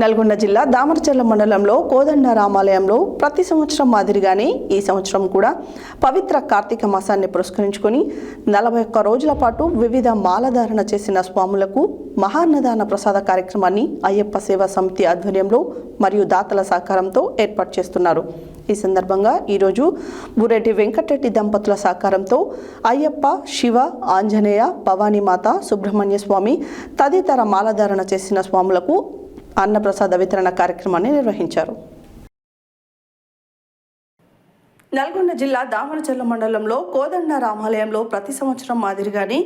నల్గొండ జిల్లా దామరచర్ల మండలంలో కోదండ రామాలయంలో ప్రతి సంవత్సరం మాదిరిగానే ఈ సంవత్సరం కూడా పవిత్ర కార్తీక మాసాన్ని పురస్కరించుకొని నలభై ఒక్క రోజుల పాటు వివిధ మాలధారణ చేసిన స్వాములకు మహాన్నదాన ప్రసాద కార్యక్రమాన్ని అయ్యప్ప సేవా సమితి ఆధ్వర్యంలో మరియు దాతల సహకారంతో ఏర్పాటు చేస్తున్నారు. ఈ సందర్భంగా ఈరోజు బురెడ్డి వెంకటరెడ్డి దంపతుల సహకారంతో అయ్యప్ప శివ ఆంజనేయ భవానీమాత సుబ్రహ్మణ్య స్వామి తదితర మాలధారణ చేసిన స్వాములకు అన్నప్రసాద వితరణ కార్యక్రమాన్ని నిర్వహించారు. నల్గొండ జిల్లా దామరచర్ల మండలంలో కోదండ రామాలయంలో ప్రతి సంవత్సరం మాదిరిగానే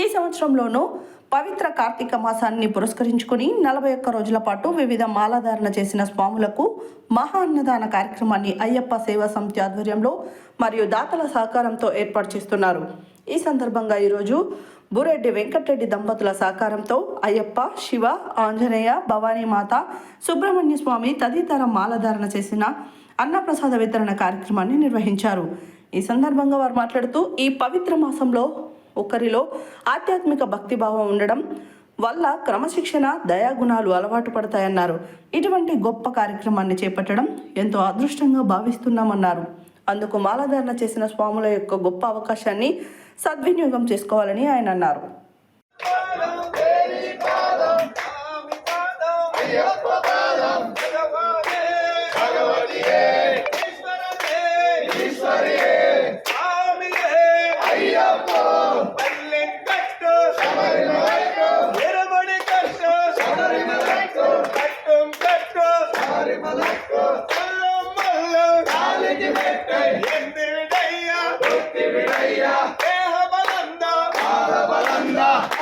ఈ సంవత్సరంలోనూ పవిత్ర కార్తీక మాసాన్ని పురస్కరించుకుని నలభై ఒక్క రోజుల పాటు వివిధ మాలాధారణ చేసిన స్వాములకు మహా అన్నదాన కార్యక్రమాన్ని అయ్యప్ప సేవా సమితి ఆధ్వర్యంలో మరియు దాతల సహకారంతో ఏర్పాటు చేస్తున్నారు. ఈ సందర్భంగా ఈరోజు బురెడ్డి వెంకటరెడ్డి దంపతుల సహకారంతో అయ్యప్ప శివ ఆంజనేయ భవానీమాత సుబ్రహ్మణ్య స్వామి తదితర మాలధారణ చేసిన అన్నప్రసాద వితరణ కార్యక్రమాన్ని నిర్వహించారు. ఈ సందర్భంగా వారు మాట్లాడుతూ ఈ పవిత్ర మాసంలో ఒకరిలో ఆధ్యాత్మిక భక్తిభావం ఉండడం వల్ల క్రమశిక్షణ దయాగుణాలు అలవాటు పడతాయన్నారు. ఇటువంటి గొప్ప కార్యక్రమాన్ని చేపట్టడం ఎంతో అదృష్టంగా భావిస్తున్నామన్నారు. అందుకు మాలధారణ చేసిన స్వాముల యొక్క గొప్ప అవకాశాన్ని సద్వినియోగం చేసుకోవాలని ఆయన అన్నారు. 감사합니다.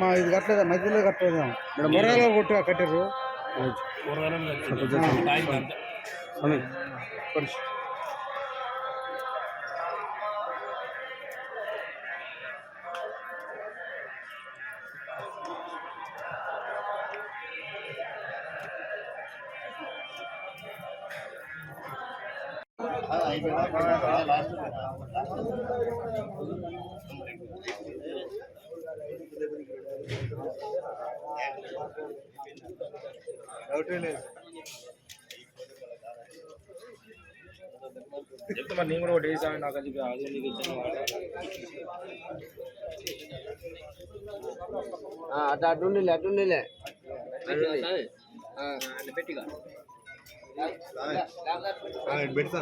మా ఇది కట్టలేదా మధ్యలో కట్టలేదా ఇక్కడ మొరలో కొట్టుగా కట్టారు స్వామి, డౌటే లేదు చెప్తే మరి నేను కూడా ఒకటి వేసాను నాకు అది అది నీకు ఇచ్చాను అటు అటుండిలే అటుండిలే పెట్టిగా పెడతా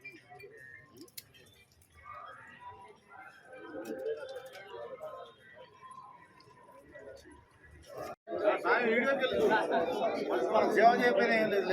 సేవ చేయకపోయినా ఏం లేదు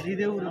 శ్రీదేవుడు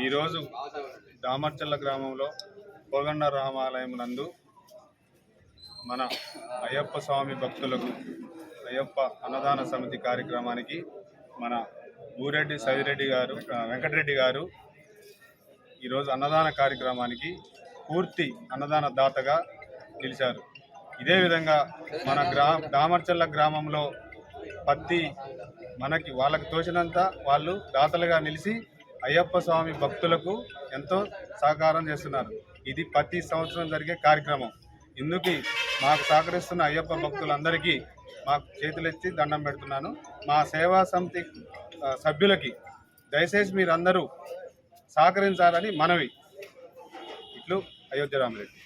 ఈరోజు దామర్చల్ల గ్రామంలో కోగండ రామాలయం నందు మన అయ్యప్ప స్వామి భక్తులకు అయ్యప్ప అన్నదాన సమితి కార్యక్రమానికి మన ఊరెడ్డి సైదిరెడ్డి గారు వెంకటరెడ్డి గారు ఈరోజు అన్నదాన కార్యక్రమానికి పూర్తి అన్నదాన దాతగా నిలిచారు. ఇదే విధంగా మన గ్రా దామర్చల్ల గ్రామంలో పత్తి మనకి వాళ్ళకి తోచినంత వాళ్ళు దాతలుగా నిలిచి అయ్యప్ప స్వామి భక్తులకు ఎంతో సహకారం చేస్తున్నారు. ఇది ప్రతి సంవత్సరం జరిగే కార్యక్రమం. ఇందుకు మాకు సహకరిస్తున్న అయ్యప్ప భక్తులందరికీ మాకు చేతులెత్తి దండం పెడుతున్నాను. మా సేవా సమితి సభ్యులకి దయచేసి మీరందరూ సహకరించాలని మనవి. ఇట్లు అయోధ్య రామరెడ్డి.